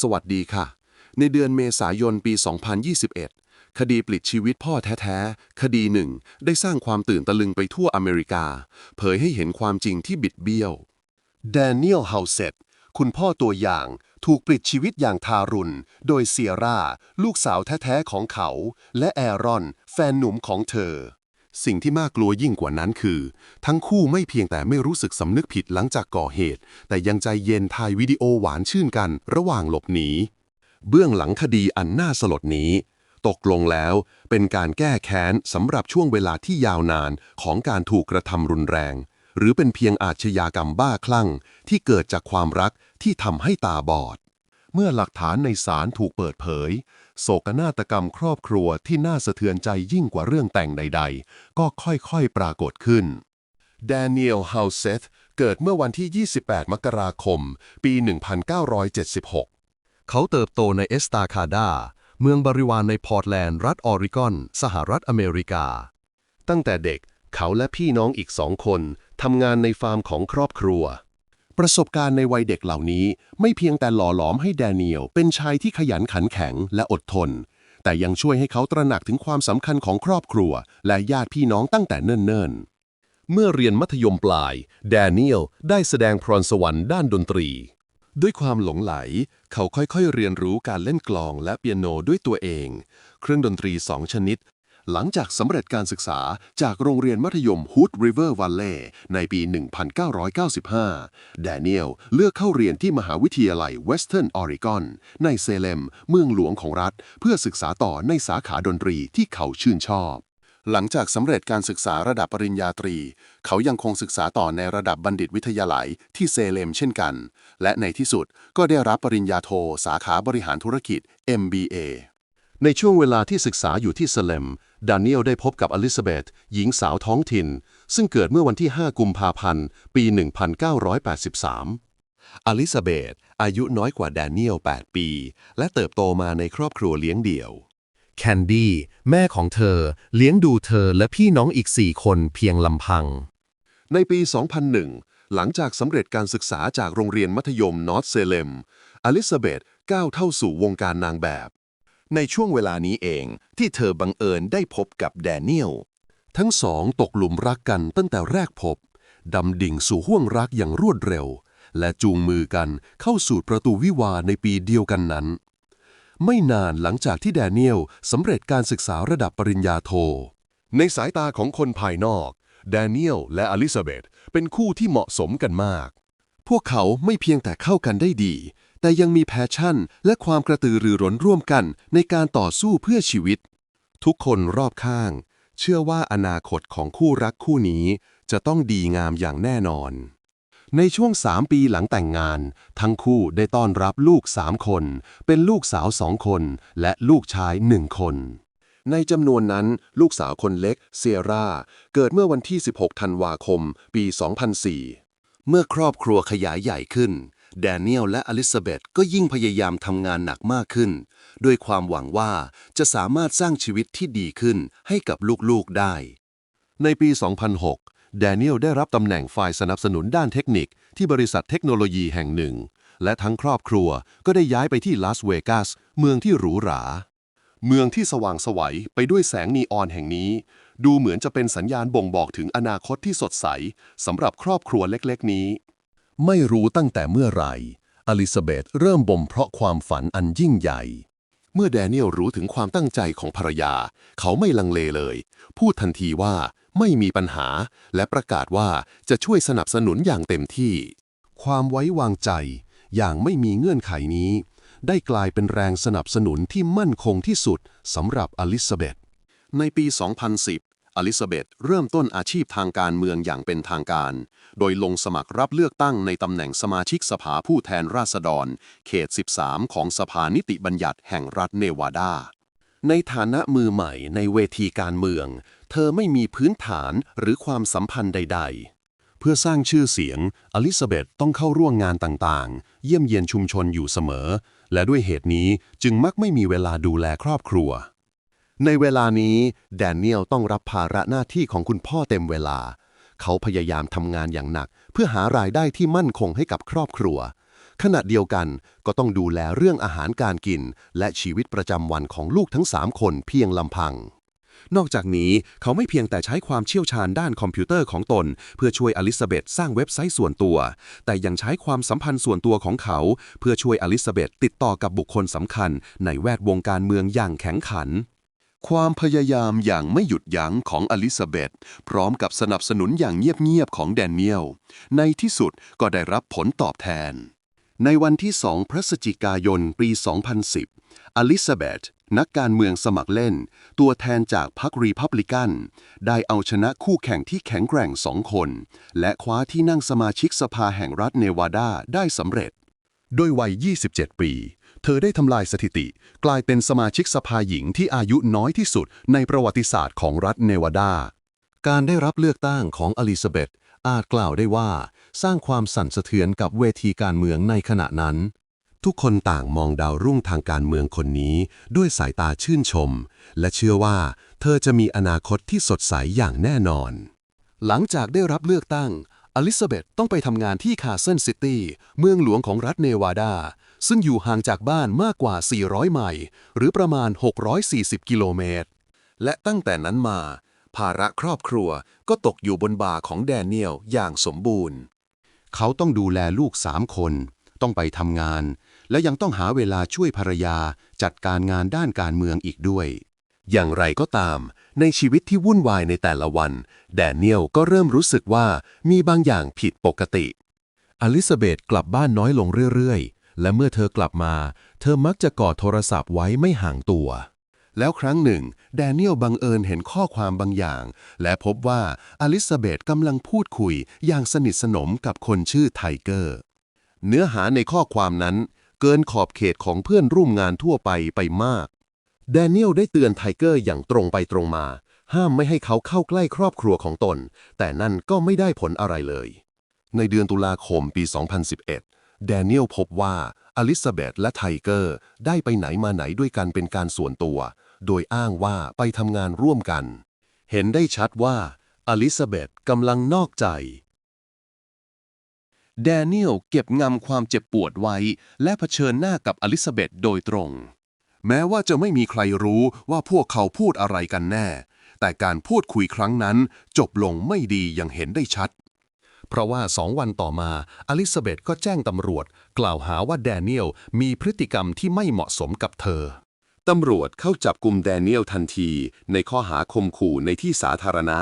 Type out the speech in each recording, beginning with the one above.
สวัสดีค่ะ ในเดือนเมษายนปี 2021 คดีปลิดชีวิตพ่อแท้ๆ คดีหนึ่ง ได้สร้างความตื่นตะลึงไปทั่วอเมริกา เผยให้เห็นความจริงที่บิดเบี้ยวแดเนียลเฮาเซตคุณพ่อตัวอย่างถูกปลิดชีวิตอย่างทารุณ โดยเซียร่า ลูกสาวแท้ ๆ ของเขา และแอรอน แฟนหนุ่มของเธอ สิ่งที่น่ากลัวยิ่งกว่านั้นคือ ทั้งคู่ไม่เพียงแต่ไม่รู้สึกสำนึกผิดหลังจากก่อเหตุ แต่ยังใจเย็นถ่ายวิดีโอหวานชื่นกัน ระหว่างหลบหนีเบื้องหลังคดีอันน่าสลดนี้ ตกลงแล้วเป็นการแก้แค้นสำหรับช่วงเวลาที่ยาวนานของการถูกกระทำรุนแรง หรือเป็นเพียงอาชญากรรมบ้าคลั่ง ที่เกิดจากความรักที่ทำให้ตาบอด เมื่อหลักฐานในศาลถูกเปิดเผย โศกนาฏกรรมครอบครัวที่น่าสะเทือนใจยิ่งกว่าเรื่องแต่งใด ๆ ก็ค่อยๆ ปรากฏขึ้นแดเนียลเฮาเซธเกิดเมื่อวันที่ 28 มกราคม ปี 1976 เขาเติบโตในเอสตาคาดา เมืองบริวารในพอร์ตแลนด์ รัฐออริกอน สหรัฐอเมริกา ตั้งแต่เด็กเขาและพี่น้องอีกสองคนทำงานในฟาร์มของครอบครัว ประสบการณ์ในวัยเด็กเหล่านี้ ไม่เพียงแต่หล่อหลอมให้แดเนียลเป็นชายที่ขยันขันแข็งและอดทน แต่ยังช่วยให้เขาตระหนักถึงความสำคัญของครอบครัว และญาติพี่น้องตั้งแต่เนิ่นๆ เมื่อเรียนมัธยมปลาย แดเนียลได้แสดงพรสวรรค์ด้านดนตรี ด้วยความหลงไหล เขาค่อยๆเรียนรู้การเล่นกลองและเปียโนด้วยตัวเอง เครื่องดนตรีสองชนิด หลังจากสำเร็จการศึกษาจากโรงเรียนมัธยม Hood River Valley ในปี 1995 แดเนียลเลือกเข้าเรียนที่มหาวิทยาลัย Western Oregon ในเซเลม เมืองหลวงของรัฐ เพื่อศึกษาต่อในสาขาดนตรีที่เขาชื่นชอบ หลังจากสำเร็จการศึกษาระดับปริญญาตรี เขายังคงศึกษาต่อในระดับบัณฑิตวิทยาลัยที่เซเลมเช่นกัน และในที่สุดก็ได้รับปริญญาโทสาขาบริหารธุรกิจ MBA ในช่วงเวลาที่ศึกษาอยู่ที่เซเลม ดานิเอลได้พบกับอลิซาเบธหญิงสาวท้องถิ่น ซึ่งเกิดเมื่อวันที่ 5 กุมภาพันธ์ ปี 1983 อลิซาเบธอายุน้อยกว่าแดเนียล 8 ปี และเติบโตมาในครอบครัวเลี้ยงเดี่ยว แคนดี้แม่ของเธอ เลี้ยงดูเธอและพี่น้องอีกสี่คนเพียงลำพัง ในปี 2001 หลังจากสำเร็จการศึกษาจากโรงเรียนมัธยมนอร์ทเซเลมอลิซาเบธก้าวเข้าสู่วงการนางแบบ ในช่วงเวลานี้เองที่เธอบังเอิญได้พบกับแดเนียล ทั้งสองตกหลุมรักกันตั้งแต่แรกพบ ดำดิ่งสู่ห้วงรักอย่างรวดเร็ว และจูงมือกันเข้าสู่ประตูวิวาในปีเดียวกันนั้น ไม่นานหลังจากที่แดเนียลสำเร็จการศึกษาระดับปริญญาโท ในสายตาของคนภายนอก แดเนียลและอลิซาเบธเป็นคู่ที่เหมาะสมกันมาก พวกเขาไม่เพียงแต่เข้ากันได้ดี แต่ยังมีแพชชั่น และความกระตือรือร้นร่วมกันในการต่อสู้เพื่อชีวิต ทุกคนรอบข้าง เชื่อว่าอนาคตของคู่รักคู่นี้ จะต้องดีงามอย่างแน่นอน ในช่วง 3 ปีหลังแต่งงาน ทั้งคู่ได้ต้อนรับลูก 3 คน เป็นลูกสาวสองคน และลูกชายหนึ่งคนในจำนวนนั้น ลูกสาวคนเล็กเซียร่า เกิดเมื่อวันที่ 16 ธันวาคม ปี 2004 เมื่อครอบครัวขยายใหญ่ขึ้น แดเนียลและอลิซาเบธก็ยิ่งพยายามทำงานหนักมากขึ้น ด้วยความหวังว่าจะสามารถสร้างชีวิตที่ดีขึ้นให้กับลูกๆได้ ในปี 2006 แดเนียลได้รับตำแหน่งฝ่ายสนับสนุนด้านเทคนิคที่บริษัทเทคโนโลยีแห่งหนึ่ง และทั้งครอบครัวก็ได้ย้ายไปที่ลาสเวกัสเมืองที่หรูหราเมืองที่สว่างไสวัยไปด้วยแสงนีออนแห่งนี้ ดูเหมือนจะเป็นสัญญาณบ่งบอกถึงอนาคตที่สดใสสำหรับครอบครัวเล็กๆนี้ ไม่รู้ตั้งแต่เมื่อไหร่อลิซาเบธเริ่มบ่มเพราะความฝันอันยิ่งใหญ่ เมื่อแดเนียลรู้ถึงความตั้งใจของภรรยา เขาไม่ลังเลเลย พูดทันทีว่าไม่มีปัญหา และประกาศว่าจะช่วยสนับสนุนอย่างเต็มที่ ความไว้วางใจ อย่างไม่มีเงื่อนไขนี้ ได้กลายเป็นแรงสนับสนุนที่มั่นคงที่สุดสำหรับอลิซาเบธในปี 2010 อลิซาเบธเริ่มต้นอาชีพทางการเมืองอย่างเป็นทางการ โดยลงสมัครรับเลือกตั้งในตำแหน่งสมาชิกสภาผู้แทนราษฎร เขต 13 ของสภานิติบัญญัติแห่งรัฐเนวาดา ในฐานะมือใหม่ในเวทีการเมือง เธอไม่มีพื้นฐานหรือความสัมพันธ์ใด ๆ เพื่อสร้างชื่อเสียง อลิซาเบธต้องเข้าร่วมงานต่างๆ เยี่ยมเยียนชุมชนอยู่เสมอ และด้วยเหตุนี้จึงมักไม่มีเวลาดูแลครอบครัว ในเวลานี้แดเนียลต้องรับภาระหน้าที่ของคุณพ่อเต็มเวลา เขาพยายามทำงานอย่างหนัก เพื่อหารายได้ที่มั่นคงให้กับครอบครัว ขณะเดียวกันก็ต้องดูแลเรื่องอาหารการกิน และชีวิตประจำวันของลูกทั้ง3คนเพียงลำพัง นอกจากนี้เขาไม่เพียงแต่ใช้ความเชี่ยวชาญด้านคอมพิวเตอร์ของตน เพื่อช่วยอลิซาเบธสร้างเว็บไซต์ส่วนตัว แต่ยังใช้ความสัมพันธ์ส่วนตัวของเขา เพื่อช่วยอลิซาเบธติดต่อกับบุคคลสำคัญ ในแวดวงการเมืองอย่างแข็งขัน ความพยายามอย่างไม่หยุดยั้งของอลิซาเบธพร้อมกับสนับสนุนอย่างเงียบ ๆ ของแดเนียล ในที่สุดก็ได้รับผลตอบแทน ในวันที่ 2 พฤศจิกายน ปี 2010 อลิซาเบธนักการเมืองสมัครเล่น ตัวแทนจากพรรครีพับลิกัน ได้เอาชนะคู่แข่งที่แข็งแกร่งสองคน และคว้าที่นั่งสมาชิกสภาแห่งรัฐเนวาดาได้สำเร็จ ด้วยวัย 27 ปี เธอได้ทำลายสถิติ กลายเป็นสมาชิกสภาหญิงที่อายุน้อยที่สุดในประวัติศาสตร์ของรัฐเนวาดา การได้รับเลือกตั้งของอลิซาเบธอาจกล่าวได้ว่า สร้างความสั่นสะเทือนกับเวทีการเมืองในขณะนั้น ทุกคนต่างมองดาวรุ่งทางการเมืองคนนี้ ด้วยสายตาชื่นชม และเชื่อว่า เธอจะมีอนาคตที่สดใสอย่างแน่นอน หลังจากได้รับเลือกตั้งอลิซาเบธต้องไปทำงานที่คาเซนซิตี้ เมืองหลวงของรัฐเนวาดา ซึ่งอยู่ห่างจากบ้านมากกว่า 400 ไมล์หรือประมาณ 640 กิโลเมตร และตั้งแต่นั้นมา ภาระครอบครัวก็ตกอยู่บนบ่าของแดเนียลอย่างสมบูรณ์ เขาต้องดูแลลูกสามคน ต้องไปทำงาน และยังต้องหาเวลาช่วยภรรยาจัดการงานด้านการเมืองอีกด้วย อย่างไรก็ตาม ในชีวิตที่วุ่นวายในแต่ละวัน แดเนียลก็เริ่มรู้สึกว่ามีบางอย่างผิดปกติอลิซาเบธกลับบ้านน้อยลงเรื่อยๆ และเมื่อเธอกลับมา เธอมักจะกอดโทรศัพท์ไว้ไม่ห่างตัว แล้วครั้งหนึ่ง แดเนียลบังเอิญเห็นข้อความบางอย่าง และพบว่าอลิซาเบธกำลังพูดคุยอย่างสนิทสนมกับคนชื่อไทเกอร์ เนื้อหาในข้อความนั้น เกินขอบเขตของเพื่อนร่วมงานทั่วไปไปมาก แดเนียลได้เตือนไทเกอร์อย่างตรงไปตรงมา ห้ามไม่ให้เขาเข้าใกล้ครอบครัวของตน แต่นั่นก็ไม่ได้ผลอะไรเลย ในเดือนตุลาคมปี 2011 แดเนียลพบว่าอลิซาเบธและไทเกอร์ได้ไปไหนมาไหนด้วยกันเป็นการส่วนตัว โดยอ้างว่าไปทำงานร่วมกัน เห็นได้ชัดว่าอลิซาเบธกำลังนอกใจ แดเนียลเก็บงำความเจ็บปวดไว้ และเผชิญหน้ากับอลิซาเบธโดยตรง แม้ว่าจะไม่มีใครรู้ว่าพวกเขาพูดอะไรกันแน่ แต่การพูดคุยครั้งนั้นจบลงไม่ดีอย่างเห็นได้ชัด เพราะว่าสองวันต่อมาอลิซาเบธก็แจ้งตำรวจ กล่าวหาว่าแดเนียลมีพฤติกรรมที่ไม่เหมาะสมกับเธอ ตำรวจเข้าจับกลุ่มแดเนียลทันที ในข้อหาคมขู่ในที่สาธารณะ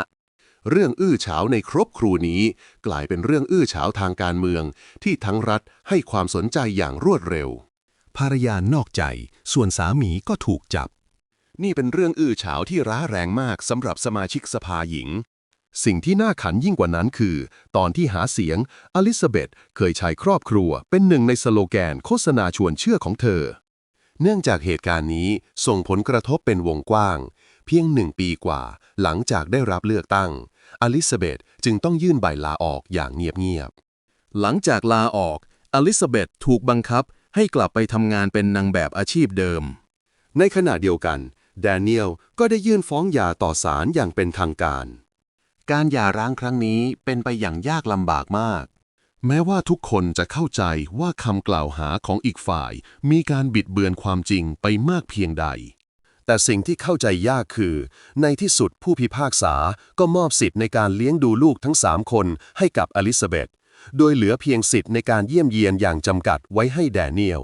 เรื่องอื้อฉาวในครบครูนี้ กลายเป็นเรื่องอื้อฉาวทางการเมือง ที่ทั้งรัฐให้ความสนใจอย่างรวดเร็ว ภรรยานอกใจ ส่วนสามีก็ถูกจับ นี่เป็นเรื่องอื้อฉาวที่ร้าแรงมากสำหรับสมาชิกสภาหญิง สิ่งที่น่าขันยิ่งกว่านั้นคือ ตอนที่หาเสียง อลิซาเบธเคยใช้ครอบครัว เป็นหนึ่งในสโลแกนโฆษณาชวนเชื่อของเธอ เนื่องจากเหตุการณ์นี้ส่งผลกระทบเป็นวงกว้าง เพียงหนึ่งปีกว่า หลังจากได้รับเลือกตั้ง อลิซาเบธจึงต้องยื่นใบลาออกอย่างเงียบๆหลังจากลาออก อลิซาเบธถูกบังคับให้กลับไปทำงานเป็นนางแบบอาชีพเดิม ในขณะเดียวกันแดเนียลก็ได้ยื่นฟ้องหย่าต่อศาลอย่างเป็นทางการ การหย่าร้างครั้งนี้เป็นไปอย่างยากลำบากมาก แม้ว่าทุกคนจะเข้าใจว่าคำกล่าวหาของอีกฝ่าย มีการบิดเบือนความจริงไปมากเพียงใด แต่สิ่งที่เข้าใจยากคือ ในที่สุดผู้พิพากษาก็มอบสิทธิ์ในการเลี้ยงดูลูกทั้งสามคนให้กับอลิซาเบธโดยเหลือเพียงสิทธิ์ในการเยี่ยมเยียนอย่างจำกัดไว้ให้แดเนียล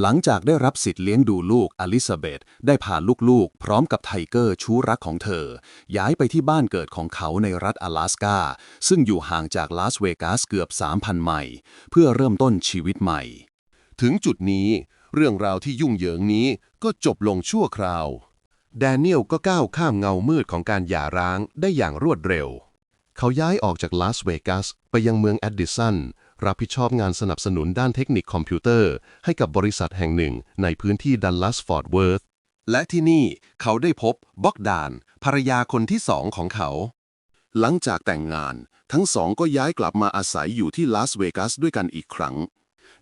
หลังจากได้รับสิทธิ์เลี้ยงดูลูกอลิซาเบธได้พาลูกๆ พร้อมกับไทเกอร์ชู้รักของเธอ ย้ายไปที่บ้านเกิดของเขาในรัฐ阿拉สกาซึ่งอยู่ห่างจากลาสเวกัสเกือบ 3,000 ไมล์เพื่อเริ่มต้นชีวิตใหม่ ถึงจุดนี้ เรื่องราวที่ยุ่งเหยิงนี้ก็จบลงชั่วคราว แดเนียลก็ก้าวข้ามเงามืดของการหย่าร้างได้อย่างรวดเร็ว เขาย้ายออกจากลาสเวกัสไปยังเมืองแอดดิสันรับผิดชอบงานสนับสนุนด้านเทคนิคคอมพิวเตอร์ ให้กับบริษัทแห่งหนึ่งในพื้นที่ดัลลัสฟอร์ดเวิร์ธและที่นี่เขาได้พบบ็อกดาน ภรรยาคนที่สองของเขา หลังจากแต่งงาน ทั้งสองก็ย้ายกลับมาอาศัยอยู่ที่ลาสเวกัสด้วยกันอีกครั้ง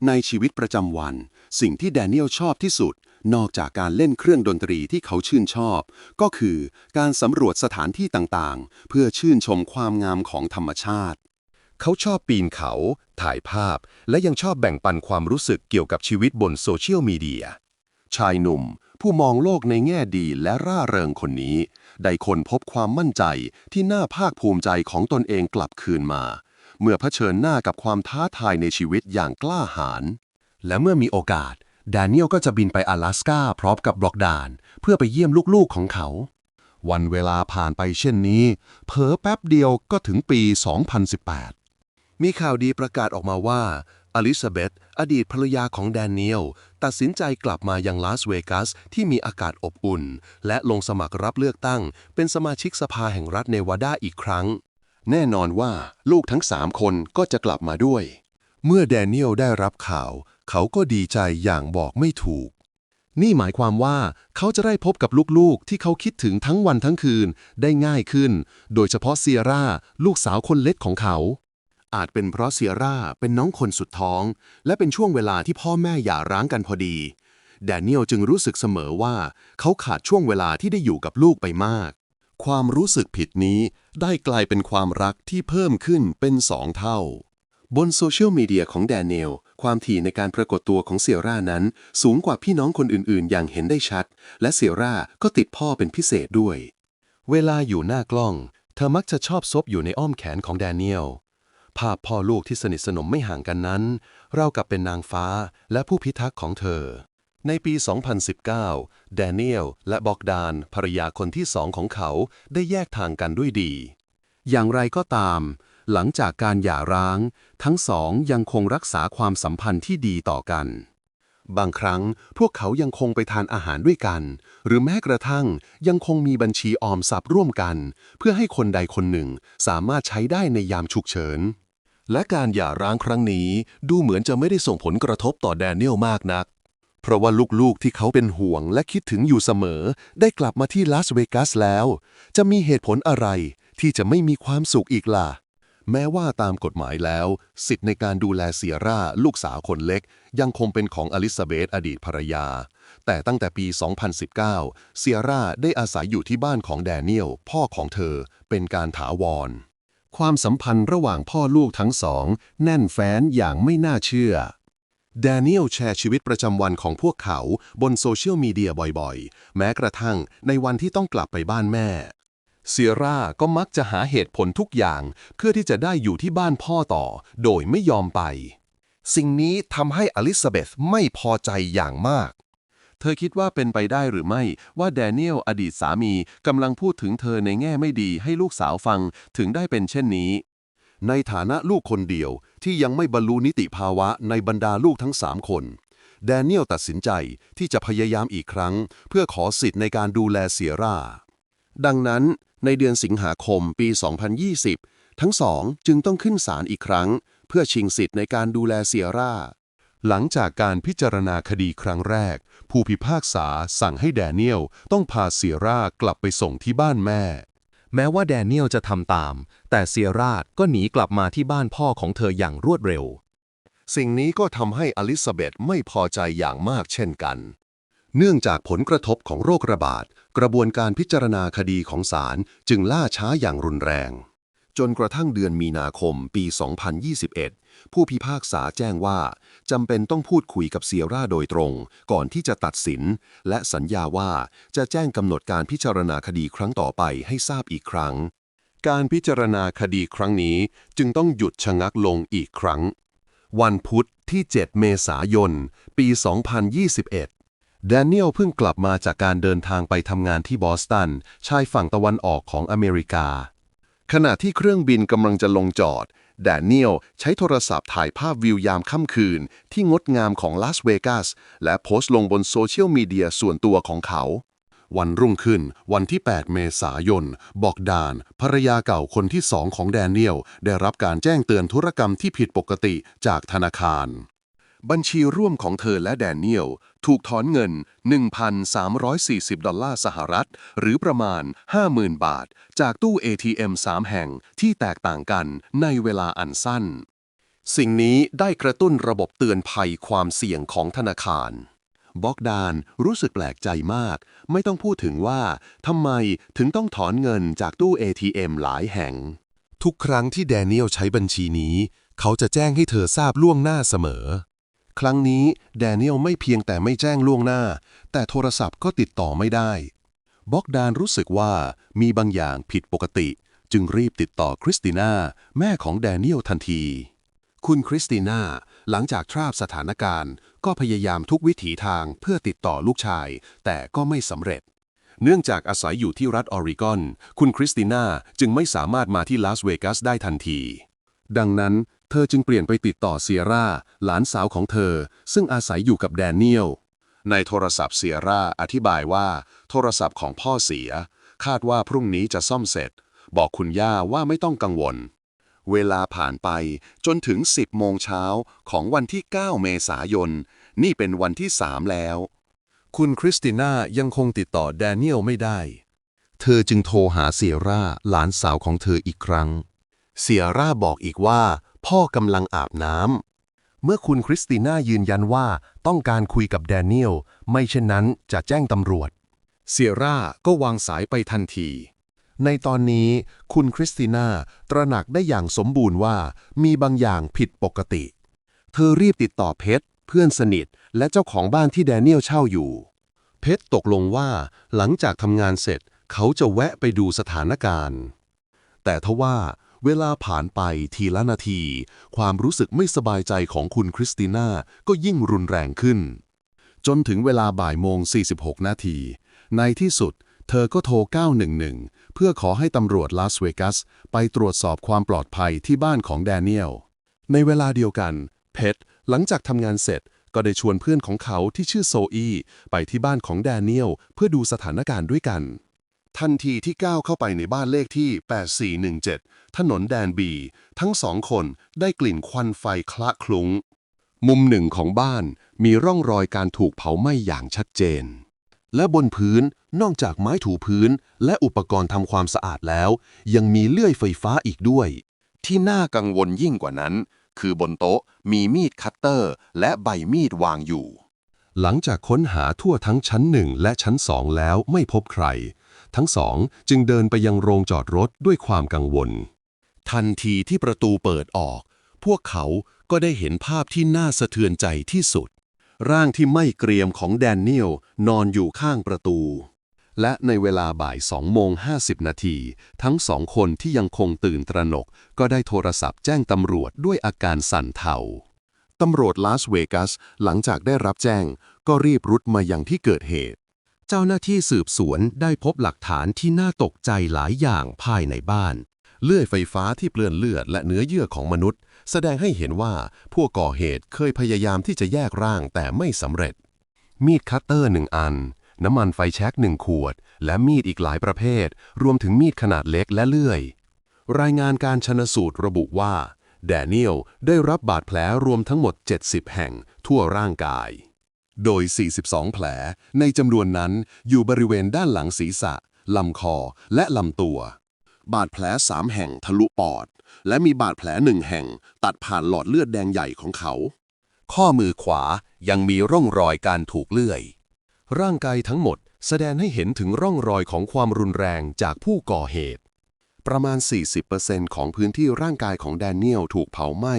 ในชีวิตประจำวัน สิ่งที่แดเนียลชอบที่สุด นอกจากการเล่นเครื่องดนตรีที่เขาชื่นชอบ ก็คือการสำรวจสถานที่ต่างๆ เพื่อชื่นชมความงามของธรรมชาติ เขาชอบปีนเขา ถ่ายภาพ และยังชอบแบ่งปันความรู้สึกเกี่ยวกับชีวิตบนโซเชียลมีเดีย ชายหนุ่ม ผู้มองโลกในแง่ดีและร่าเริงคนนี้ ได้ค้นพบความมั่นใจที่น่าภาคภูมิใจของตนเองกลับคืนมา เมื่อเผชิญหน้ากับความท้าทายในชีวิตอย่างกล้าหาญและเมื่อมีโอกาสแดเนียลก็จะบินไป阿拉สกาพร้อมกับบล็อกดาน เพื่อไปเยี่ยมลูกๆของเขา วันเวลาผ่านไปเช่นนี้ เผลอแป๊บเดียวก็ถึงปี 2018 มีข่าวดีประกาศออกมาว่าอลิซาเบธอดีตภรรยาของแดเนียล ตัดสินใจกลับมายังลาสเวกัสที่มีอากาศอบอุ่น และลงสมัครรับเลือกตั้ง เป็นสมาชิกสภาแห่งรัฐเนวาดาอีกครั้ง แน่นอนว่าลูกทั้งสามคนก็จะกลับมาด้วย เมื่อแดเนียลได้รับข่าว เขาก็ดีใจอย่างบอกไม่ถูก นี่หมายความว่าเขาจะได้พบกับลูกๆ ที่เขาคิดถึงทั้งวันทั้งคืนได้ง่ายขึ้น โดยเฉพาะเซียร่าลูกสาวคนเล็กของเขา อาจเป็นเพราะเซียร่าเป็นน้องคนสุดท้อง และเป็นช่วงเวลาที่พ่อแม่หย่าร้างกันพอดี แดเนียลจึงรู้สึกเสมอว่าเขาขาดช่วงเวลาที่ได้อยู่กับลูกไปมาก ความรู้สึกผิดนี้ได้กลายเป็นความรักที่เพิ่มขึ้นเป็นสองเท่า บนโซเชียลมีเดียของแดเนียลความถี่ในการปรากฏตัวของเซียร่านั้น สูงกว่าพี่น้องคนอื่นๆ อย่างเห็นได้ชัด และเซียร่าก็ติดพ่อเป็นพิเศษด้วย เวลาอยู่หน้ากล้อง เธอมักจะชอบซบอยู่ในอ้อมแขนของแดเนียล ภาพพ่อลูกที่สนิทสนมไม่ห่างกันนั้น เรากับเป็นนางฟ้าและผู้พิทักษ์ของเธอ ในปี 2019 แดเนียลและบอกดานภรรยาคนที่สองของเขาได้แยกทางกันด้วยดี อย่างไรก็ตาม หลังจากการหย่าร้าง ทั้งสองยังคงรักษาความสัมพันธ์ที่ดีต่อกัน บางครั้งพวกเขายังคงไปทานอาหารด้วยกัน หรือแม้กระทั่งยังคงมีบัญชีออมทรัพย์ร่วมกัน เพื่อให้คนใดคนหนึ่งสามารถใช้ได้ในยามฉุกเฉิน และการหย่าร้างครั้งนี้ดูเหมือนจะไม่ได้ส่งผลกระทบต่อแดเนียลมากนัก เพราะว่าลูกๆที่เขาเป็นห่วงและคิดถึงอยู่เสมอ ได้กลับมาที่ลาสเวกัสแล้ว จะมีเหตุผลอะไรที่จะไม่มีความสุขอีกล่ะ แม้ว่าตามกฎหมายแล้ว สิทธิ์ในการดูแลเซียร่าลูกสาวคนเล็ก ยังคงเป็นของอลิซาเบธอดีตภรรยา แต่ตั้งแต่ปี 2019 เซียร่าได้อาศัยอยู่ที่บ้านของแดเนียลพ่อของเธอเป็นการถาวร ความสัมพันธ์ระหว่างพ่อลูกทั้งสอง แน่นแฟ้นอย่างไม่น่าเชื่อแดเนียลแชร์ชีวิตประจำวันของพวกเขาบนโซเชียลมีเดียบ่อยๆ แม้กระทั่งในวันที่ต้องกลับไปบ้านแม่เซียร่าก็มักจะหาเหตุผลทุกอย่าง เพื่อที่จะได้อยู่ที่บ้านพ่อต่อ โดยไม่ยอมไป สิ่งนี้ทำให้อลิซาเบธไม่พอใจอย่างมาก เธอคิดว่าเป็นไปได้หรือไม่ว่าแดเนียลอดีตสามีกำลังพูดถึงเธอในแง่ไม่ดีให้ลูกสาวฟังถึงได้เป็นเช่นนี้ ในฐานะลูกคนเดียวที่ยังไม่บรรลุนิติภาวะในบรรดาลูกทั้งสามคนแดเนียลตัดสินใจที่จะพยายามอีกครั้ง เพื่อขอสิทธิ์ในการดูแลเซียร่า ดังนั้นในเดือนสิงหาคมปี 2020 ทั้งสองจึงต้องขึ้นศาลอีกครั้ง เพื่อชิงสิทธิ์ในการดูแลเซียร่า หลังจากการพิจารณาคดีครั้งแรก ผู้พิพากษาสั่งให้แดเนียลต้องพาเซียร่ากลับไปส่งที่บ้านแม่ แม้ว่าแดเนียลจะทำตาม แต่เซียร่าก็หนีกลับมาที่บ้านพ่อของเธออย่างรวดเร็ว สิ่งนี้ก็ทำให้อลิซาเบธไม่พอใจอย่างมากเช่นกัน เนื่องจากผลกระทบของโรคระบาด กระบวนการพิจารณาคดีของศาลจึงล่าช้าอย่างรุนแรง จนกระทั่งเดือนมีนาคมปี 2021 ผู้พิพากษาแจ้งว่าจำเป็นต้องพูดคุยกับเซียร่าโดยตรง ก่อนที่จะตัดสิน และสัญญาว่าจะแจ้งกำหนดการพิจารณาคดีครั้งต่อไปให้ทราบอีกครั้ง การพิจารณาคดีครั้งนี้จึงต้องหยุดชะงักลงอีกครั้ง วันพุธที่ 7 เมษายน ปี 2021แดเนียลเพิ่งกลับมาจากการเดินทางไปทำงานที่บอสตัน ชายฝั่งตะวันออกของอเมริกา ขณะที่เครื่องบินกำลังจะลงจอด แดเนียลใช้โทรศัพท์ถ่ายภาพวิวยามค่ำคืน ที่งดงามของลาสเวกัสและโพสต์ลงบนโซเชียลมีเดียส่วนตัวของเขา วันรุ่งขึ้น วันที่ 8 เมษายน บอกดาน ภรรยาเก่าคนที่สองของแดเนียล ได้รับการแจ้งเตือนธุรกรรมที่ผิดปกติจากธนาคาร บัญชีร่วมของเธอและแดเนียล ถูกถอนเงิน 1,340 ดอลลาร์สหรัฐ หรือประมาณ 50,000 บาท จากตู้ ATM 3 แห่งที่แตกต่างกันในเวลาอันสั้น สิ่งนี้ได้กระตุ้นระบบเตือนภัยความเสี่ยงของธนาคารบอกดานรู้สึกแปลกใจมาก ไม่ต้องพูดถึงว่าทำไมถึงต้องถอนเงินจากตู้ ATM หลายแห่ง ทุกครั้งที่แดเนียลใช้บัญชีนี้ เขาจะแจ้งให้เธอทราบล่วงหน้าเสมอ ครั้งนี้แดเนียลไม่เพียงแต่ไม่แจ้งล่วงหน้า แต่โทรศัพท์ก็ติดต่อไม่ได้บ็อกดานรู้สึกว่ามีบางอย่างผิดปกติ จึงรีบติดต่อคริสติน่าแม่ของแดเนียลทันที คุณคริสติน่าหลังจากทราบสถานการณ์ ก็พยายามทุกวิถีทางเพื่อติดต่อลูกชาย แต่ก็ไม่สำเร็จ เนื่องจากอาศัยอยู่ที่รัฐออริกอน คุณคริสติน่าจึงไม่สามารถมาที่ลาสเวกัสได้ทันที ดังนั้น เธอจึงเปลี่ยนไปติดต่อเซียร่า หลานสาวของเธอ ซึ่งอาศัยอยู่กับแดเนียล ในโทรศัพท์เซียร่าอธิบายว่า โทรศัพท์ของพ่อเสีย คาดว่าพรุ่งนี้จะซ่อมเสร็จ บอกคุณย่าว่าไม่ต้องกังวล เวลาผ่านไปจนถึง 10 โมงเช้าของวันที่ 9 เมษายน นี่เป็นวันที่ 3 แล้ว คุณคริสติน่ายังคงติดต่อแดเนียลไม่ได้ เธอจึงโทรหาเซียร่าหลานสาวของเธออีกครั้ง เซียร่าบอกอีกว่า พ่อกำลังอาบน้ำ เมื่อคุณคริสติน่ายืนยันว่าต้องการคุยกับแดเนียล ไม่เช่นนั้นจะแจ้งตำรวจ เซียร่าก็วางสายไปทันที ในตอนนี้คุณคริสติน่าตระหนักได้อย่างสมบูรณ์ว่ามีบางอย่างผิดปกติ เธอรีบติดต่อเพชรเพื่อนสนิทและเจ้าของบ้านที่แดเนียลเช่าอยู่ เพชรตกลงว่าหลังจากทำงานเสร็จเขาจะแวะไปดูสถานการณ์ แต่ทว่า เวลาผ่านไปทีละนาที ความรู้สึกไม่สบายใจของคุณคริสติน่าก็ยิ่งรุนแรงขึ้น จนถึงเวลาบ่ายโมง 46 นาที ในที่สุด เธอก็โทร 911 เพื่อขอให้ตำรวจลาสเวกัส ไปตรวจสอบความปลอดภัยที่บ้านของแดเนียล ในเวลาเดียวกัน เพชรหลังจากทำงานเสร็จก็ได้ชวนเพื่อนของเขาที่ชื่อโซอีไปที่บ้านของแดเนียลเพื่อดูสถานการณ์ด้วยกัน ทันทีที่ก้าวเข้าไปในบ้านเลขที่ 8417 ถนนแดนบี ทั้งสองคนได้กลิ่นควันไฟคละคลุ้ง มุมหนึ่งของบ้านมีร่องรอยการถูกเผาไหม้อย่างชัดเจน และบนพื้นนอกจากไม้ถูพื้น และอุปกรณ์ทำความสะอาดแล้ว ยังมีเลื่อยไฟฟ้าอีกด้วย ที่น่ากังวลยิ่งกว่านั้น คือบนโต๊ะมีมีดคัตเตอร์ และใบมีดวางอยู่ หลังจากค้นหาทั่วทั้งชั้นหนึ่งและชั้นสองแล้วไม่พบใคร ทั้งสองจึงเดินไปยังโรงจอดรถด้วยความกังวล ทันทีที่ประตูเปิดออก พวกเขาก็ได้เห็นภาพที่น่าสะเทือนใจที่สุด ร่างที่ไม่เกรียมของแดเนียลนอนอยู่ข้างประตู และในเวลาบ่าย2โมง50 นาที ทั้งสองคนที่ยังคงตื่นตระหนก ก็ได้โทรศัพท์แจ้งตำรวจด้วยอาการสั่นเทาตำรวจลาสเวกัสหลังจากได้รับแจ้ง ก็รีบรุดมายังที่เกิดเหตุ เจ้าหน้าที่สืบสวนได้พบหลักฐานที่น่าตกใจหลายอย่างภายในบ้าน เลื่อยไฟฟ้าที่เปลือนเลือดและเนื้อเยื่อของมนุษย์ แสดงให้เห็นว่าผู้ก่อเหตุเคยพยายามที่จะแยกร่างแต่ไม่สำเร็จ มีดคัตเตอร์หนึ่งอัน น้ำมันไฟแช็กหนึ่งขวด และมีดอีกหลายประเภท รวมถึงมีดขนาดเล็กและเลื่อย รายงานการชนสูตรระบุว่าแดเนียลได้รับบาดแผลรวมทั้งหมด 70 แห่งทั่วร่างกาย โดย 42 แผล ในจำนวนนั้นอยู่บริเวณด้านหลังศีรษะ ลำคอ และลำตัว บาดแผล3แห่งทะลุปอด และมีบาดแผลหนึ่งแห่ง ตัดผ่านหลอดเลือดแดงใหญ่ของเขา ข้อมือขวายังมีร่องรอยการถูกเลื่อย ร่างกายทั้งหมดแสดงให้เห็นถึงร่องรอยของความรุนแรงจากผู้ก่อเหตุ ประมาณ 40%ของพื้นที่ร่างกายของแดเนียลถูกเผาไหม้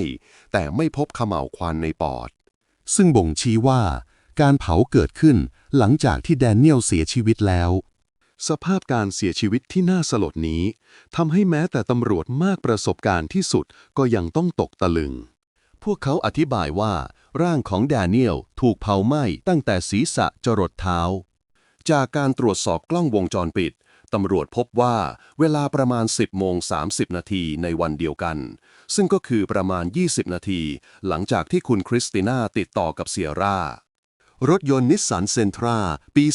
แต่ไม่พบขม่าวควันในปอด ซึ่งบ่งชี้ว่า การเผาเกิดขึ้นหลังจากที่แดเนียลเสียชีวิตแล้ว สภาพการเสียชีวิตที่น่าสลดนี้ทำให้แม้แต่ตำรวจมากประสบการณ์ที่สุดก็ยังต้องตกตะลึง พวกเขาอธิบายว่า ร่างของแดเนียลถูกเผาไหม้ตั้งแต่ศีรษะจรดเท้า จากการตรวจสอบกล้องวงจรปิดตำรวจพบว่าเวลาประมาณ 10โมง30 นาทีในวันเดียวกัน ซึ่งก็คือประมาณ 20 นาที หลังจากที่คุณคริสติน่าติดต่อกับเซียร่า รถยนต์นิสสันเซนทราปี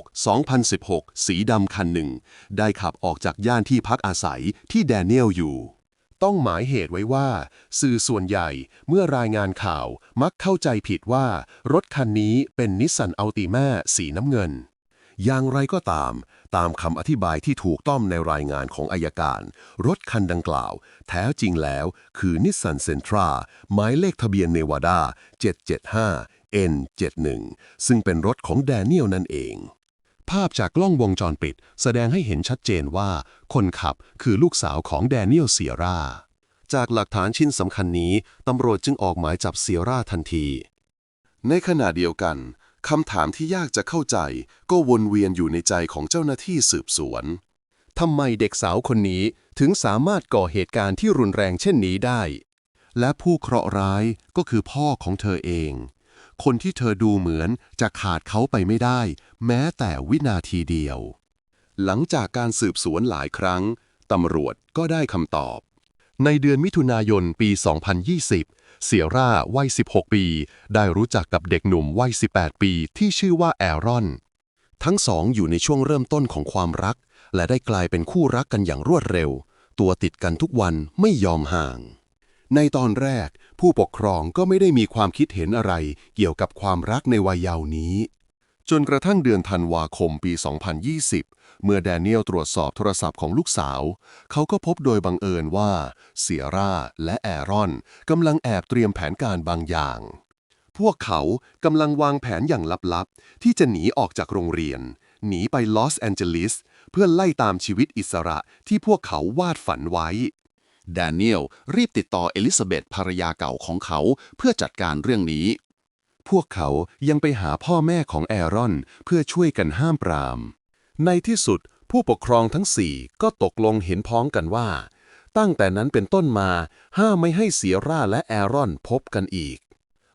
2016-2016 สีดำคันหนึ่ง ได้ขับออกจากย่านที่พักอาศัยที่แดเนียลอยู่ ต้องหมายเหตุไว้ว่า สื่อส่วนใหญ่เมื่อรายงานข่าวมักเข้าใจผิดว่า รถคันนี้เป็นนิสสันอัลติมาสีน้ำเงิน อย่างไรก็ตาม ตามคำอธิบายที่ถูกต้องในรายงานของอายการ รถคันดังกล่าว แท้จริงแล้วคือนิสสันเซนทราหมายเลขทะเบียนเนวาดา775 N71 ซึ่งเป็นรถของแดเนียลนั่นเอง ภาพจากกล้องวงจรปิด แสดงให้เห็นชัดเจนว่า คนขับคือลูกสาวของแดเนียลเซียร่า จากหลักฐานชิ้นสำคัญนี้ ตำรวจจึงออกหมายจับเซียร่าทันที ในขณะเดียวกันคำถามที่ยากจะเข้าใจ ก็วนเวียนอยู่ในใจของเจ้าหน้าที่สืบสวนทำไมเด็กสาวคนนี้ถึงสามารถก่อเหตุการณ์ที่รุนแรงเช่นนี้ได้ และผู้เคราะห์ร้ายก็คือพ่อของเธอเอง คนที่เธอดูเหมือนจะขาดเขาไปไม่ได้ แม้แต่วินาทีเดียว หลังจากการสืบสวนหลายครั้งตำรวจก็ได้คำตอบ ในเดือนมิถุนายนปี 2020เซียร่าวัย 16 ปี ได้รู้จักกับเด็กหนุ่มวัย 18 ปีที่ชื่อว่าแอรอน ทั้งสองอยู่ในช่วงเริ่มต้นของความรัก และได้กลายเป็นคู่รักกันอย่างรวดเร็ว ตัวติดกันทุกวันไม่ยอมห่าง ในตอนแรก ผู้ปกครองก็ไม่ได้มีความคิดเห็นอะไรเกี่ยวกับความรักในวัยเยาว์นี้ จนกระทั่งเดือนธันวาคมปี 2020 เมื่อแดเนียลตรวจสอบโทรศัพท์ของลูกสาว เขาก็พบโดยบังเอิญว่าเซียร่าและแอรอนกำลังแอบเตรียมแผนการบางอย่าง พวกเขากำลังวางแผนอย่างลับๆ ที่จะหนีออกจากโรงเรียน หนีไปลอสแอนเจลิสเพื่อไล่ตามชีวิตอิสระที่พวกเขาวาดฝันไว้ แดเนียลรีบติดต่อเอลิซาเบธภรรยาเก่าของเขาเพื่อจัดการเรื่องนี้ พวกเขายังไปหาพ่อแม่ของแอรอน เพื่อช่วยกันห้ามปราม ในที่สุดผู้ปกครองทั้งสี่ก็ตกลงเห็นพ้องกันว่า ตั้งแต่นั้นเป็นต้นมาห้ามไม่ให้เสียร่าและแอรอนพบกันอีก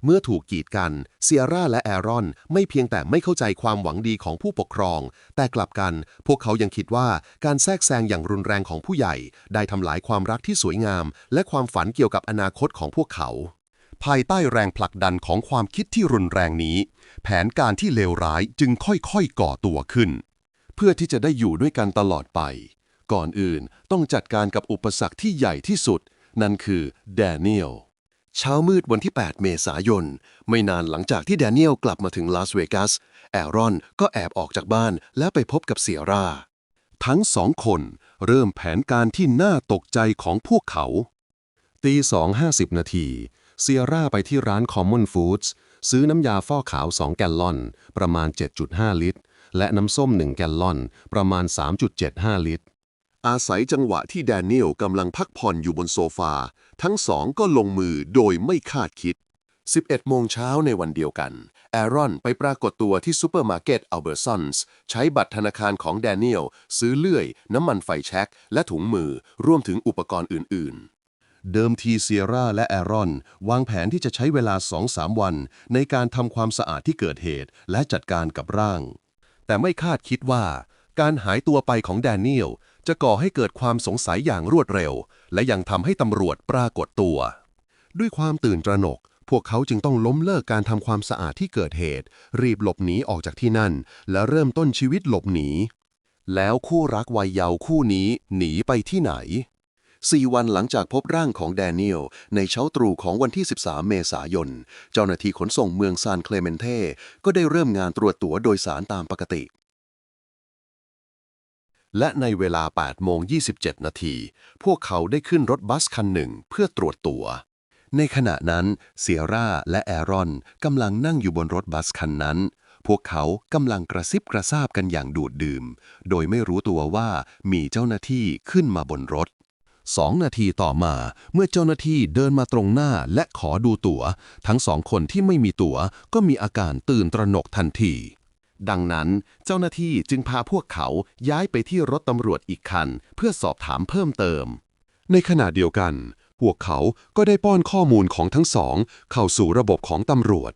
เมื่อถูกกีดกันเซียร่าและแอรอนไม่เพียงแต่ไม่เข้าใจความหวังดีของผู้ปกครอง แต่กลับกันพวกเขายังคิดว่าการแทรกแซงอย่างรุนแรงของผู้ใหญ่ ได้ทำลายความรักที่สวยงาม และความฝันเกี่ยวกับอนาคตของพวกเขา ภายใต้แรงผลักดันของความคิดที่รุนแรงนี้ แผนการที่เลวร้ายจึงค่อยๆก่อตัวขึ้น เพื่อที่จะได้อยู่ด้วยกันตลอดไป ก่อนอื่นต้องจัดการกับอุปสรรคที่ใหญ่ที่สุด นั่นคือแดเนียล เช้ามืดวันที่ 8 เมษายน ไม่นานหลังจากที่แดเนียลกลับมาถึงลาสเวกัส แอรอนก็แอบออกจากบ้านและไปพบกับเซียร่า ทั้งสองคนเริ่มแผนการที่น่าตกใจของพวกเขาตีสองห้าสิบนาทีเซียร่าไปที่ร้าน Common Foods ซื้อน้ำยาฟอกขาว 2 แกลลอน ประมาณ 7.5 ลิตร และน้ำส้ม 1 แกลลอน ประมาณ 3.75 ลิตร อาศัยจังหวะที่แดเนียลกำลังพักผ่อนอยู่บนโซฟา ทั้งสองก็ลงมือโดยไม่คาดคิด 11 โมงเช้าในวันเดียวกัน แอรอนไปปรากฏตัวที่ซูเปอร์มาร์เก็ตอัลเบอร์สันส์ใช้บัตรธนาคารของแดเนียลซื้อเลื่อย น้ำมันไฟแช็ก และถุงมือ รวมถึงอุปกรณ์อื่น ๆเดิมทีเซียร่าและแอรอน วางแผนที่จะใช้เวลา2-3วัน ในการทำความสะอาดที่เกิดเหตุ และจัดการกับร่าง แต่ไม่คาดคิดว่า การหายตัวไปของแดเนียล จะก่อให้เกิดความสงสัยอย่างรวดเร็ว และยังทำให้ตำรวจปรากฏตัว ด้วยความตื่นตระหนก พวกเขาจึงต้องล้มเลิกการทำความสะอาดที่เกิดเหตุ รีบหลบหนีออกจากที่นั่น และเริ่มต้นชีวิตหลบหนี แล้วคู่รักวัยเยาว์คู่นี้หนีไปที่ไหนสี่วันหลังจากพบร่างของแดเนียลในเช้าตรู่ของวันที่ 13 เมษายน เจ้าหน้าที่ขนส่งเมืองซานเคลเมนเท ก็ได้เริ่มงานตรวจตั๋วโดยสารตามปกติ และในเวลา8โมง27 นาที พวกเขาได้ขึ้นรถบัสคันหนึ่งเพื่อตรวจตั๋วในขณะนั้นเซียร่าและแอรอนกำลังนั่งอยู่บนรถบัสคันนั้น พวกเขากำลังกระซิบกระซาบกันอย่างดูดดื่ม โดยไม่รู้ตัวว่ามีเจ้าหน้าที่ขึ้นมาบนรถสองนาทีต่อมาเมื่อเจ้าหน้าที่เดินมาตรงหน้าและขอดูตัว๋ว ทั้งสองคนที่ไม่มีตั๋วก็มีอาการตื่นตระหนกทันที ดังนั้นเจ้าหน้าที่จึงพาพวกเขาย้ายไปที่รถตำรวจอีกคัน เพื่อสอบถามเพิ่มเติม ในขณะเดียวกัน พวกเขาก็ได้ป้อนข้อมูลของทั้งสอง เข้าสู่ระบบของตำรวจ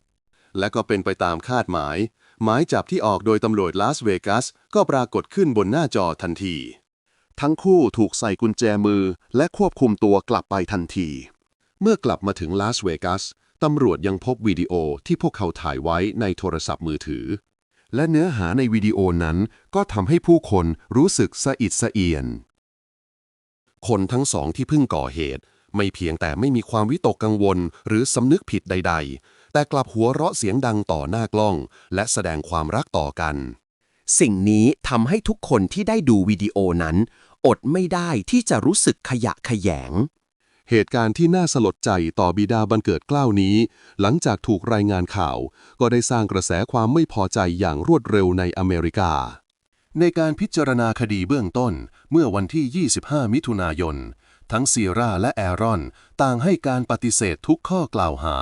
และก็เป็นไปตามคาดหมาย หมายจับที่ออกโดยตำรวจลาสเวกัสก็ปรากฏขึ้นบนหน้าจอทันที ทั้งคู่ถูกใส่กุญแจมือและควบคุมตัวกลับไปทันที เมื่อกลับมาถึงลาสเวกัสตำรวจยังพบวิดีโอที่พวกเขาถ่ายไว้ในโทรศัพท์มือถือ และเนื้อหาในวิดีโอนั้นก็ทำให้ผู้คนรู้สึกสะอิดสะเอียน คนทั้งสองที่เพิ่งก่อเหตุ ไม่เพียงแต่ไม่มีความวิตกกังวลหรือสำนึกผิดใด ๆ แต่กลับหัวเราะเสียงดังต่อหน้ากล้อง และแสดงความรักต่อกัน สิ่งนี้ทำให้ทุกคนที่ได้ดูวิดีโอนั้น อดไม่ได้ที่จะรู้สึกขยะแขยง เหตุการณ์ที่น่าสลดใจต่อบิดาบันเกิดเกล้าวนี้ หลังจากถูกรายงานข่าว ก็ได้สร้างกระแสความไม่พอใจอย่างรวดเร็วในอเมริกา ในการพิจารณาคดีเบื้องต้น เมื่อวันที่ 25 มิถุนายน ทั้งซีร่าและแอรอน ต่างให้การปฏิเสธทุกข้อกล่าวหา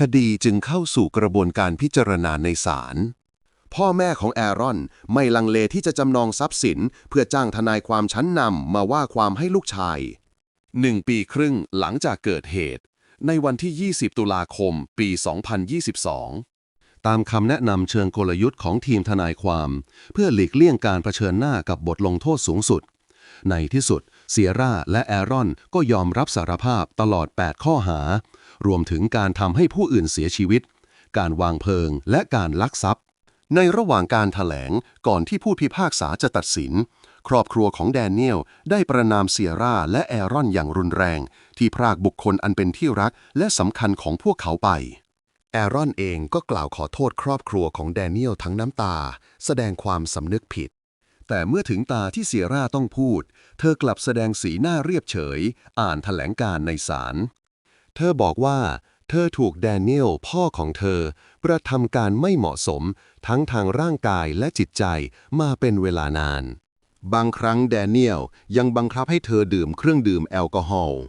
คดีจึงเข้าสู่กระบวนการพิจารณาในศาลพ่อแม่ของแอรอนไม่ลังเลที่จะจำนองทรัพย์สิน เพื่อจ้างทนายความชั้นนำมาว่าความให้ลูกชาย หนึ่งปีครึ่งหลังจากเกิดเหตุ ในวันที่ 20 ตุลาคม ปี 2022 ตามคำแนะนำเชิงกลยุทธ์ของทีมทนายความ เพื่อหลีกเลี่ยงการเผชิญหน้ากับบทลงโทษสูงสุด ในที่สุด เซียร่าและแอรอนก็ยอมรับสารภาพตลอด 8 ข้อหา รวมถึงการทำให้ผู้อื่นเสียชีวิต การวางเพลิงและการลักทรัพย์ ในระหว่างการถแถลงก่อนที่ผู้พิพากษาจะตัดสิน ครอบครัวของแดเนียลได้ประนามเซียร่าและแอรอนอย่างรุนแรง ที่พรากบุคคลอันเป็นที่รักและสำคัญของพวกเขาไป แอรอนเองก็กล่าวขอโทษครอบครัวของแดเนียลทั้งน้ำตา แสดงความสำนึกผิด แต่เมื่อถึงตาที่เซียร่าต้องพูด เธอกลับแสดงสีหน้าเรียบเฉย อ่านถแถลงการในศาลเธอบอกว่าเธอถูกแดเนียลพ่อของเธอกระทำการไม่เหมาะสมทั้งทางร่างกายและจิตใจมาเป็นเวลานาน บางครั้งแดเนียลยังบังคับให้เธอดื่มเครื่องดื่มแอลกอฮอล์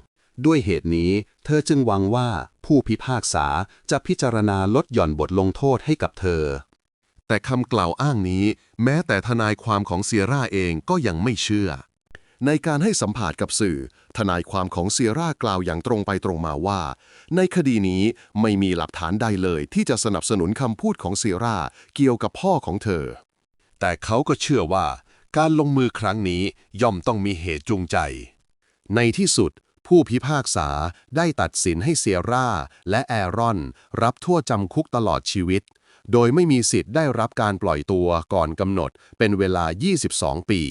ด้วยเหตุนี้ เธอจึงหวังว่าผู้พิพากษาจะพิจารณาลดหย่อนบทลงโทษให้กับเธอ แต่คำกล่าวอ้างนี้ แม้แต่ทนายความของเซียร่าเองก็ยังไม่เชื่อ ในการให้สัมภาษณ์กับสื่อ ทนายความของเซียร่ากล่าวอย่างตรงไปตรงมาว่า ในคดีนี้ไม่มีหลักฐานใดเลยที่จะสนับสนุนคำพูดของเซียร่าเกี่ยวกับพ่อของเธอ แต่เขาก็เชื่อว่า การลงมือครั้งนี้ย่อมต้องมีเหตุจูงใจ ในที่สุด ผู้พิพากษาได้ตัดสินให้เซียร่าและแอรอน รับโทษจำคุกตลอดชีวิต โดยไม่มีสิทธิ์ได้รับการปล่อยตัวก่อนกำหนดเป็นเวลา 22 ปี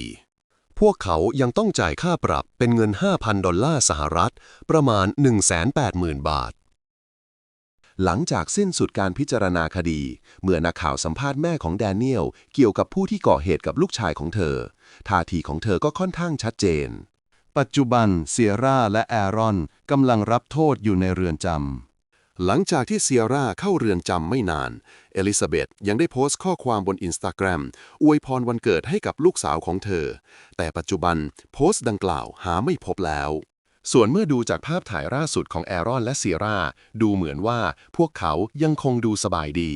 พวกเขายังต้องจ่ายค่าปรับเป็นเงิน 5,000 ดอลลาร์สหรัฐ ประมาณ 180,000 บาท หลังจากสิ้นสุดการพิจารณาคดี เมื่อนักข่าวสัมภาษณ์แม่ของแดเนียลเกี่ยวกับผู้ที่ก่อเหตุกับลูกชายของเธอ ท่าทีของเธอก็ค่อนข้างชัดเจน ปัจจุบันเซียร่าและแอรอนกำลังรับโทษอยู่ในเรือนจำ หลังจากที่เซียร่าเข้าเรือนจำไม่นาน เอลิซาเบธยังได้โพสต์ข้อความบนอินสตาแกรมอวยพรวันเกิดให้กับลูกสาวของเธอ แต่ปัจจุบันโพสต์ดังกล่าวหาไม่พบแล้ว ส่วนเมื่อดูจากภาพถ่ายล่าสุดของแอรอนและเซียร่า ดูเหมือนว่าพวกเขายังคงดูสบายดี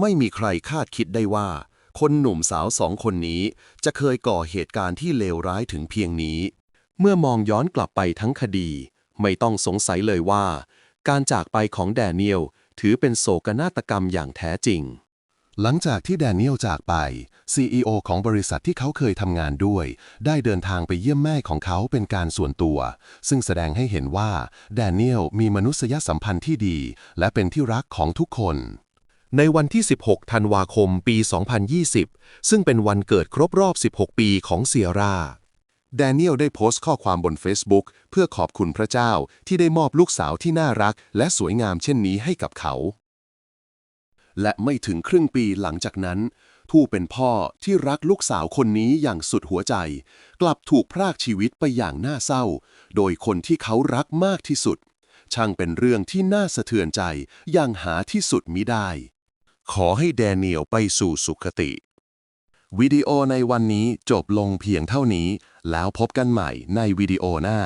ไม่มีใครคาดคิดได้ว่า คนหนุ่มสาวสองคนนี้ จะเคยก่อเหตุการณ์ที่เลวร้ายถึงเพียงนี้ เมื่อมองย้อนกลับไปทั้งคดี ไม่ต้องสงสัยเลยว่า การจากไปของแดเนียลถือเป็นโศกนาฏกรรมอย่างแท้จริง หลังจากที่แดเนียลจากไป CEO ของบริษัทที่เขาเคยทำงานด้วย ได้เดินทางไปเยี่ยมแม่ของเขาเป็นการส่วนตัว ซึ่งแสดงให้เห็นว่าแดเนียลมีมนุษยสัมพันธ์ที่ดี และเป็นที่รักของทุกคน ในวันที่ 16 ธันวาคม ปี 2020 ซึ่งเป็นวันเกิดครบรอบ 16 ปีของเซียร่าแดเนียลได้โพสต์ข้อความบน Facebook เพื่อขอบคุณพระเจ้าที่ได้มอบลูกสาวที่น่ารัก และสวยงามเช่นนี้ให้กับเขา และไม่ถึงครึ่งปีหลังจากนั้น ผู้เป็นพ่อที่รักลูกสาวคนนี้อย่างสุดหัวใจ กลับถูกพรากชีวิตไปอย่างน่าเศร้า โดยคนที่เขารักมากที่สุด ช่างเป็นเรื่องที่น่าสะเทือนใจอย่างหาที่สุดมิได้ ขอให้แดเนียลไปสู่สุคติ วิดีโอในวันนี้จบลงเพียงเท่านี้ แล้วพบกันใหม่ในวิดีโอหน้า